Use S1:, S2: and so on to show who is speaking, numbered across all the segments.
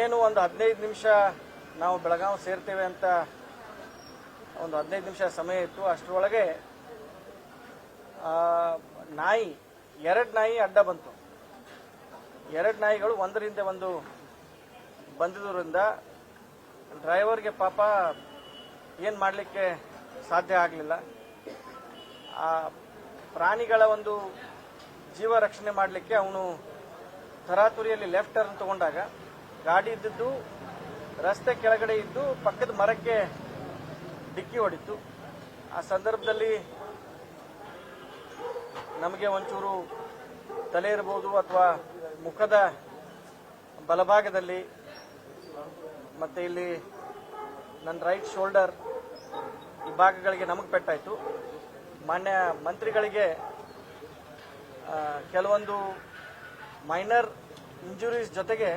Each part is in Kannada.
S1: ಇನ್ನೇನು ಒಂದು ಹದಿನೈದು ನಿಮಿಷ ನಾವು ಬೆಳಗಾವಿ ಸೇರ್ತೇವೆ ಅಂತ ಒಂದು ಹದಿನೈದು ನಿಮಿಷ ಸಮಯ ಇತ್ತು. ಅಷ್ಟರೊಳಗೆ ನಾಯಿ, ಎರಡು ನಾಯಿ ಅಡ್ಡ ಬಂತು. ಎರಡು ನಾಯಿಗಳು ಒಂದರಿಂದ ಒಂದು ಬಂದಿದ್ದರಿಂದ ಡ್ರೈವರ್ಗೆ ಪಾಪ ಏನು ಮಾಡಲಿಕ್ಕೆ ಸಾಧ್ಯ ಆಗಲಿಲ್ಲ. ಆ, ಪ್ರಾಣಿಗಳ ಒಂದು ಜೀವ ರಕ್ಷಣೆ ಮಾಡಲಿಕ್ಕೆ ಅವನು ತರಾತುರಿಯಲ್ಲಿ ಲೆಫ್ಟ್ ಟರ್ನ್ ತಗೊಂಡಾಗ ಗಾಡಿ ಇದ್ದದ್ದು, ರಸ್ತೆ ಕೆಳಗಡೆ ಇದ್ದು, ಪಕ್ಕದ ಮರಕ್ಕೆ ಡಿಕ್ಕಿ ಹೊಡಿತು ಆ ಸಂದರ್ಭದಲ್ಲಿ ನಮಗೆ ಒಂಚೂರು ತಲೆ ಇರ್ಬೋದು ಅಥವಾ ಮುಖದ ಬಲಭಾಗದಲ್ಲಿ, ಮತ್ತೆ ಇಲ್ಲಿ ನನ್ನ ರೈಟ್ ಶೋಲ್ಡರ್ ಈ ಭಾಗಗಳಿಗೆ ನಮಗೆ ಪೆಟ್ಟಾಯಿತು. ಮಾನ್ಯ ಮಂತ್ರಿಗಳಿಗೆ ಕೆಲವೊಂದು ಮೈನರ್ ಇಂಜುರೀಸ್ ಜೊತೆಗೆ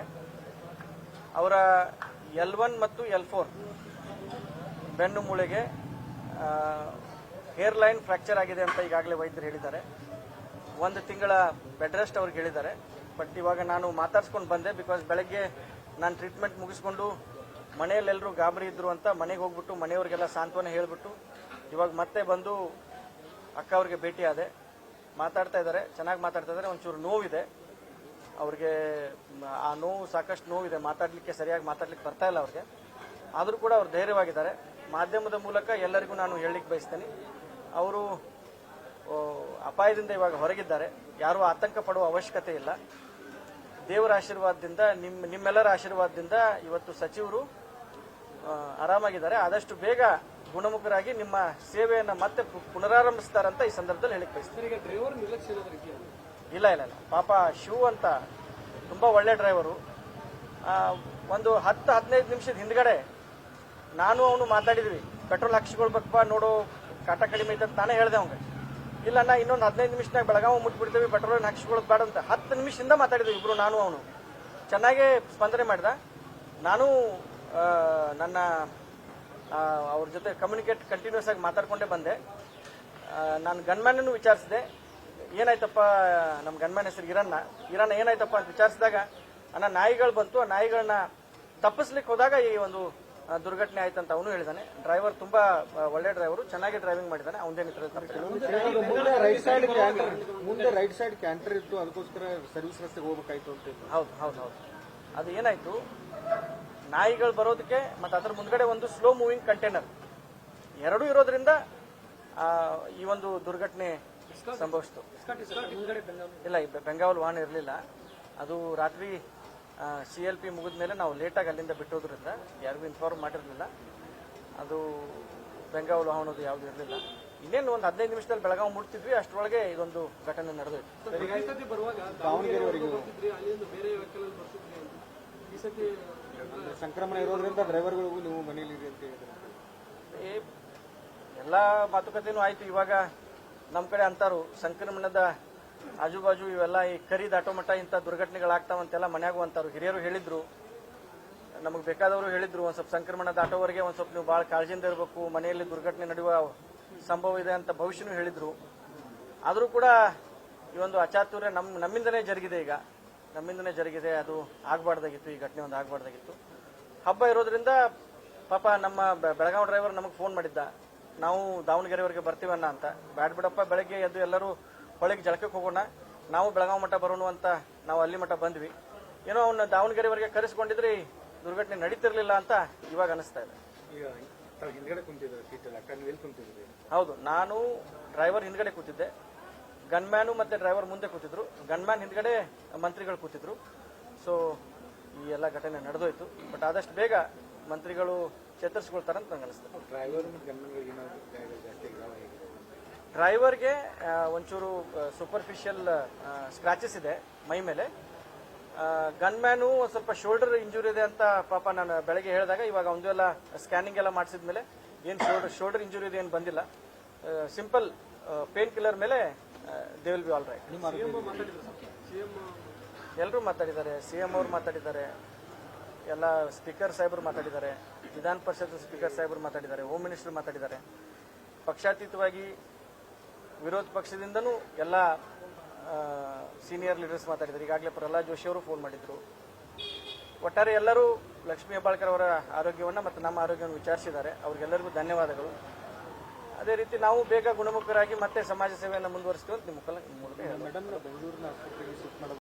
S1: ಅವರ ಎಲ್ ಒನ್ ಮತ್ತು ಎಲ್ ಫೋರ್ ಬೆನ್ನು ಮೂಳೆಗೆ ಹೇರ್ ಲೈನ್ ಫ್ರ್ಯಾಕ್ಚರ್ ಆಗಿದೆ ಅಂತ ಈಗಾಗಲೇ ವೈದ್ಯರು ಹೇಳಿದ್ದಾರೆ. ಒಂದು ತಿಂಗಳ ಬೆಡ್ ರೆಸ್ಟ್ ಅವ್ರಿಗೆ ಹೇಳಿದ್ದಾರೆ. ಬಟ್ ಇವಾಗ ನಾನು ಮಾತಾಡ್ಸ್ಕೊಂಡು ಬಂದೆ ಬಿಕಾಸ್ ಬೆಳಗ್ಗೆ ನಾನು ಟ್ರೀಟ್ಮೆಂಟ್ ಮುಗಿಸ್ಕೊಂಡು ಮನೆಯಲ್ಲೆಲ್ಲರೂ ಗಾಬರಿ ಇದ್ರು ಅಂತ ಮನೆಗೆ ಹೋಗ್ಬಿಟ್ಟು ಮನೆಯವ್ರಿಗೆಲ್ಲ ಸಾಂತ್ವನ ಹೇಳಿಬಿಟ್ಟು ಇವಾಗ ಮತ್ತೆ ಬಂದು ಅಕ್ಕ ಅವ್ರಿಗೆ ಭೇಟಿ ಆದೆ ಮಾತಾಡ್ತಾ ಇದ್ದಾರೆ, ಚೆನ್ನಾಗಿ ಮಾತಾಡ್ತಾ ಇದ್ದಾರೆ, ಒಂಚೂರು ನೋವಿದೆ. ಅವ್ರಿಗೆ ಆ ನೋವು ಸಾಕಷ್ಟು ನೋವಿದೆ, ಮಾತಾಡಲಿಕ್ಕೆ ಸರಿಯಾಗಿ ಮಾತಾಡ್ಲಿಕ್ಕೆ ಬರ್ತಾ ಇಲ್ಲ ಅವ್ರಿಗೆ. ಆದರೂ ಕೂಡ ಅವ್ರು ಧೈರ್ಯವಾಗಿದ್ದಾರೆ. ಮಾಧ್ಯಮದ ಮೂಲಕ ಎಲ್ಲರಿಗೂ ನಾನು ಹೇಳಲಿಕ್ಕೆ ಬಯಸ್ತೇನೆ. ಅವರು ಅಪಾಯದಿಂದ ಇವಾಗ ಹೊರಗಿದ್ದಾರೆ. ಯಾರೂ ಆತಂಕ ಪಡುವ ಅವಶ್ಯಕತೆ ಇಲ್ಲ. ದೇವರ ಆಶೀರ್ವಾದದಿಂದ ನಿಮ್ಮ ನಿಮ್ಮೆಲ್ಲರ ಆಶೀರ್ವಾದದಿಂದ ಇವತ್ತು ಸಚಿವರು ಆರಾಮಾಗಿದ್ದಾರೆ. ಆದಷ್ಟು ಬೇಗ ಗುಣಮುಖರಾಗಿ ನಿಮ್ಮ ಸೇವೆಯನ್ನು ಮತ್ತೆ ಪುನರಾರಂಭಿಸ್ತಾರಂತ ಈ ಸಂದರ್ಭದಲ್ಲಿ ಹೇಳಿಕ್ ಬಯಸ್ತೀನಿ. ಇಲ್ಲ ಇಲ್ಲ ಇಲ್ಲ. ಪಾಪ ಶಿವ ಅಂತ ತುಂಬಾ ಒಳ್ಳೆ ಡ್ರೈವರು ಒಂದು ಹತ್ತು, ಹದಿನೈದು ನಿಮಿಷದ ಹಿಂದ್ಗಡೆ ನಾನು ಅವನು ಮಾತಾಡಿದ್ವಿ. ಪೆಟ್ರೋಲ್ ಹಾಕ್ಸ್ಕೊಳ್ಬೇಕಪ್ಪ ನೋಡು, ಕಾಟ ಕಡಿಮೆ ಐತೆ ಅಂತ ನಾನೇ ಹೇಳ್ದೆ ಅವಂಗೆ ಇಲ್ಲ ನಾ ಇನ್ನೊಂದು ಹದಿನೈದು ನಿಮಿಷನಾಗ ಬೆಳಗಾವಿ ಮುಟ್ಬಿಡ್ತೀವಿ, ಪೆಟ್ರೋಲ್ ಹಾಕ್ಸ್ಕೊಳ್ಳೋದು ಬೇಡ ಅಂತ ಹತ್ತು ನಿಮಿಷದಿಂದ ಮಾತಾಡಿದ್ವಿ ಇಬ್ರು, ನಾನು, ಅವನು. ಚೆನ್ನಾಗೇ ಸ್ಪಂದನೆ ಮಾಡಿದ. ನಾನು ನನ್ನ ಅವ್ರ ಜೊತೆ ಕಮ್ಯುನಿಕೇಟ್ ಕಂಟಿನ್ಯೂಸ್ ಆಗಿ ಮಾತಾಡ್ಕೊಂಡೇ ಬಂದೆ. ನಾನು ಗನ್ಮ್ಯಾನನ್ನು ವಿಚಾರಿಸಿದೆ. ಏನಾಯ್ತಪ್ಪ ನಮ್ಮ ಗನ್ಮ್ಯಾನ್ ಹೆಸರು ಇರನ್ನ ಇರಣ್ಣ ಏನಾಯ್ತಪ್ಪ ಅಂತ ವಿಚಾರಿಸಿದಾಗ ಅಣ್ಣ ನಾಯಿಗಳು ಬಂತು. ಆ ನಾಯಿಗಳನ್ನ ತಪ್ಪಿಸ್ಲಿಕ್ಕೆ ಹೋದಾಗ ಈ ಒಂದು ದುರ್ಘಟನೆ ದುರ್ಘಟನೆ ಅಂತ ಅವನು ಹೇಳಿದಾನೆ. ಡ್ರೈವರ್ ತುಂಬಾ ಒಳ್ಳೆ ಡ್ರೈವರು. ಚೆನ್ನಾಗಿ ಡ್ರೈವಿಂಗ್ ಮಾಡಿದಾನೆ. ಅವನೇ ಮಿತ್ರ
S2: ಮುಂದೆ ರೈಟ್ ಸೈಡ್ ಕ್ಯಾಂಟರ್ ಮುಂದೆ ರೈಟ್ ಸೈಡ್ ಕ್ಯಾಂಟರ್ ಇತ್ತು. ಅದಕ್ಕೋಸ್ಕರ ಸರ್ವಿಸ್ ರಸ್ತೆಗೆ ಹೋಗ್ಬೇಕಾಯ್ತು ಅಂತ.
S1: ಹೌದು ಹೌದು ಹೌದು. ಅದು ಏನಾಯ್ತು? ನಾಯಿಗಳು ಬರೋದಕ್ಕೆ ಮತ್ತೆ ಅದ್ರ ಮುಂದ್ಗಡೆ ಒಂದು ಸ್ಲೋ ಮೂವಿಂಗ್ ಕಂಟೈನರ್ ಎರಡೂ ಇರೋದ್ರಿಂದ ಆ, ಈ ಒಂದು ದುರ್ಘಟನೆ ಸಂಭವಿಸಿತು. ಇಲ್ಲ ಈ ಬೆಂಗಾವಲ್ ವಾಹನ ಇರಲಿಲ್ಲ. ಅದು ರಾತ್ರಿ ಸಿ ಎಲ್ ಪಿ ಮುಗಿದ ಮೇಲೆ ನಾವು ಲೇಟಾಗಿ ಅಲ್ಲಿಂದ ಬಿಟ್ಟೋದ್ರಿಂದ ಯಾರಿಗೂ ಇನ್ಫಾರ್ಮ್ ಮಾಡಿರಲಿಲ್ಲ. ಅದು ಬೆಂಗಾವಲು ವಾಹನದು ಯಾವುದು ಇರಲಿಲ್ಲ. ಇನ್ನೇನು ಒಂದು ಹದಿನೈದು ನಿಮಿಷದಲ್ಲಿ ಬೆಳಗಾವಿ ಮುಟ್ತಿದ್ವಿ ಅಷ್ಟರೊಳಗೆ ಇದೊಂದು ಘಟನೆ ನಡೆದೋಯ್ತು.
S2: ಸಂಕ್ರಮಣ ಇರೋದ್ರಿಂದ ಡ್ರೈವರ್ಗಳಿಗೂ ನೀವು ಮನೇಲಿ ಇರಿ ಅಂತ ಹೇಳಿದ್ರೆ.
S1: ಎಲ್ಲ ಮಾತುಕತೆನೂ ಆಯ್ತು. ಇವಾಗ ನಮ್ಮ ಕಡೆ ಅಂತಾರು ಸಂಕ್ರಮಣದ ಆಜುಬಾಜು ಇವೆಲ್ಲ ಈ ಕರಿ ದಾಟೋ ಮಟ್ಟ ಇಂಥ ದುರ್ಘಟನೆಗಳಾಗ್ತಾವಂತೆಲ್ಲ ಮನ್ಯಾಗು ಅಂತಾರು. ಹಿರಿಯರು ಹೇಳಿದ್ರು. ನಮಗೆ ಬೇಕಾದವರು ಹೇಳಿದ್ರು, ಒಂದು ಸ್ವಲ್ಪ ಸಂಕ್ರಮಣ ದಾಟೋವರೆಗೆ ಒಂದು ಸ್ವಲ್ಪ ನೀವು ಭಾಳ ಕಾಳಜಿಯಿಂದ ಇರಬೇಕು, ಮನೆಯಲ್ಲಿ ದುರ್ಘಟನೆ ನಡೆಯುವ ಸಂಭವ ಇದೆ ಅಂತ ಭವಿಷ್ಯನೂ ಹೇಳಿದ್ರು. ಆದರೂ ಕೂಡ ಈ ಒಂದು ಅಚಾತುರ್ಯ ನಮ್ಮ ನಮ್ಮಿಂದನೇ ಜರುಗಿದೆ ಈಗ. ನಮ್ಮಿಂದನೇ ಜರುಗಿದೆ, ಅದು ಆಗಬಾರ್ದಾಗಿತ್ತು, ಈ ಘಟನೆ ಒಂದು ಆಗಬಾರ್ದಾಗಿತ್ತು. ಹಬ್ಬ ಇರೋದ್ರಿಂದ ಪಾಪ ನಮ್ಮ ಬೆಳಗಾವಿ ಡ್ರೈವರ್ ನಮಗೆ ಫೋನ್ ಮಾಡಿದ್ದ. ನಾವು ದಾವಣಗೆರೆವರೆಗೆ ಬರ್ತೀವನ್ನ ಅಂತ. ಬ್ಯಾಡ್ ಬಿಡಪ್ಪ ಬೆಳಗ್ಗೆ ಎದ್ದು ಎಲ್ಲರೂ ಹೊಳೆಗೆ ಜಳಕಕ್ಕೆ ಹೋಗೋಣ. ನಾವು ಬೆಳಗಾವಿ ಮಠ ಬರೋಣ ಅಂತ ನಾವು ಅಲ್ಲಿ ಮಠ ಬಂದ್ವಿ. ಏನೋ ಅವನ್ನ ದಾವಣಗೆರೆವರೆಗೆ ಕರೆಸ್ಕೊಂಡಿದ್ರೆ ದುರ್ಘಟನೆ ನಡೀತಿರ್ಲಿಲ್ಲ ಅಂತ ಇವಾಗ ಅನಿಸ್ತಾ ಇದೆ. ಹೌದು ನಾನು ಡ್ರೈವರ್ ಹಿಂದ್ಗಡೆ ಕೂತಿದ್ದೆ. ಗನ್ಮ್ಯಾನ್ ಮತ್ತೆ ಡ್ರೈವರ್ ಮುಂದೆ ಕೂತಿದ್ರು. ಗನ್ಮ್ಯಾನ್ ಹಿಂದ್ಗಡೆ ಮಂತ್ರಿಗಳು ಕೂತಿದ್ರು. ಸೊ ಈ ಎಲ್ಲ ಘಟನೆ ನಡೆದೋಯ್ತು. ಬಟ್ ಆದಷ್ಟು ಬೇಗ ಮಂತ್ರಿಗಳು ಚೇತರಿಸ್ಕೊಳ್ತಾರೆ ಅಂತ ನಂಗೆ ಅನಿಸ್ತದೆ. ಡ್ರೈವರ್ಗೆ ಒಂಚೂರು ಸೂಪರ್ಫಿಷಿಯಲ್ ಸ್ಕ್ರಾಚಸ್ ಇದೆ ಮೈ ಮೇಲೆ. ಗನ್ಮ್ಯಾನು ಒಂದು ಸ್ವಲ್ಪ ಶೋಲ್ಡರ್ ಇಂಜುರಿ ಇದೆ ಅಂತ ಪಾಪ ನಾನು ಬೆಳಗ್ಗೆ ಹೇಳಿದಾಗ ಇವಾಗ ಒಂದು ಎಲ್ಲ ಸ್ಕ್ಯಾನಿಂಗ್ ಎಲ್ಲ ಮಾಡಿಸಿದ್ಮೇಲೆ ಏನು ಶೋಲ್ಡರ್ ಶೋಲ್ಡರ್ ಇಂಜುರಿ ಇದೆ ಏನು ಬಂದಿಲ್ಲ. ಸಿಂಪಲ್ ಪೇನ್ ಕಿಲ್ಲರ್ ಮೇಲೆ they will be all right ಎಲ್ಲರೂ ಮಾತಾಡಿದ್ದಾರೆ ಸಿ ಎಂ ಅವ್ರು ಮಾತಾಡಿದ್ದಾರೆ. ಎಲ್ಲ ಸ್ಪೀಕರ್ ಸಾಹೇಬರು ಮಾತಾಡಿದ್ದಾರೆ. ವಿಧಾನ ಪರಿಷತ್ ಸ್ಪೀಕರ್ ಸಾಹೇಬರು ಮಾತಾಡಿದ್ದಾರೆ. ಹೋಮ್ ಮಿನಿಸ್ಟರ್ ಮಾತಾಡಿದ್ದಾರೆ. ಪಕ್ಷಾತೀತವಾಗಿ ವಿರೋಧ ಪಕ್ಷದಿಂದನೂ ಎಲ್ಲ ಸೀನಿಯರ್ ಲೀಡರ್ಸ್ ಮಾತಾಡಿದ್ದಾರೆ. ಈಗಾಗಲೇ ಪ್ರಹ್ಲಾದ್ ಜೋಶಿ ಅವರು ಫೋನ್ ಮಾಡಿದ್ರು. ಒಟ್ಟಾರೆ ಎಲ್ಲರೂ ಲಕ್ಷ್ಮೀ ಹೆಬ್ಬಾಳ್ಕರ್ ಅವರ ಆರೋಗ್ಯವನ್ನು ಮತ್ತು ನಮ್ಮ ಆರೋಗ್ಯವನ್ನು ವಿಚಾರಿಸಿದ್ದಾರೆ. ಅವ್ರಿಗೆಲ್ಲರಿಗೂ ಧನ್ಯವಾದಗಳು. ಅದೇ ರೀತಿ ನಾವು ಬೇಗ ಗುಣಮುಖರಾಗಿ ಮತ್ತೆ ಸಮಾಜ ಸೇವೆಯನ್ನು ಮುಂದುವರಿಸ್ತೀವಿ ಅಂತ ನಿಮ್ಮ ಮೂಲಕ